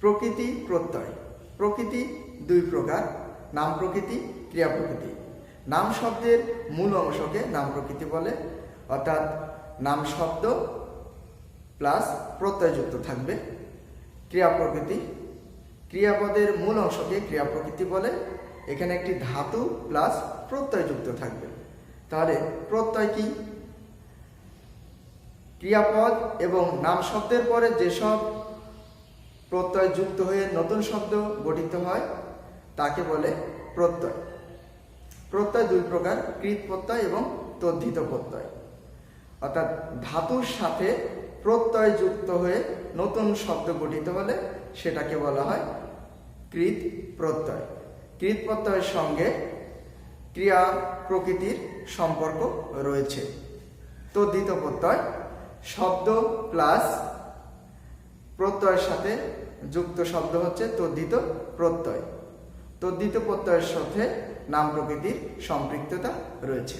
প্রকৃতি প্রত্যয়। প্রকৃতি দুই প্রকার, নাম প্রকৃতি, ক্রিয়া প্রকৃতি। নাম শব্দের মূল অংশকে নাম প্রকৃতি বলে। অর্থাৎ নাম শব্দ প্লাস প্রত্যয়যুক্ত থাকবে। ক্রিয়া প্রকৃতি। ক্রিয়াপদের মূল অংশকে ক্রিয়া প্রকৃতি বলে। এখানে একটি ধাতু প্লাস প্রত্যয়যুক্ত থাকবে। তাহলে প্রত্যয় কি? ক্রিয়াপদ এবং নাম শব্দের পরে যেসব প্রত্যয় যুক্ত হয়ে নতুন শব্দ গঠিত হয়, তাকে বলে প্রত্যয়। প্রত্যয় দুই প্রকার, কৃত প্রত্যয় এবং তদ্ধিত প্রত্যয়। অর্থাৎ ধাতুর সাথে প্রত্যয় যুক্ত হয়ে নতুন শব্দ গঠিত হলে সেটাকে বলা হয় কৃত প্রত্যয়। কৃত প্রত্যয়ের সঙ্গে ক্রিয়া প্রকৃতির সম্পর্ক রয়েছে। তদ্ধিত প্রত্যয়, শব্দ প্লাস প্রত্যয়ের সাথে যুক্ত শব্দ হচ্ছে তদ্ধিত প্রত্যয়। তদ্ধিত প্রত্যয়ের সাথে নাম প্রকৃতির সম্পৃক্ততা রয়েছে।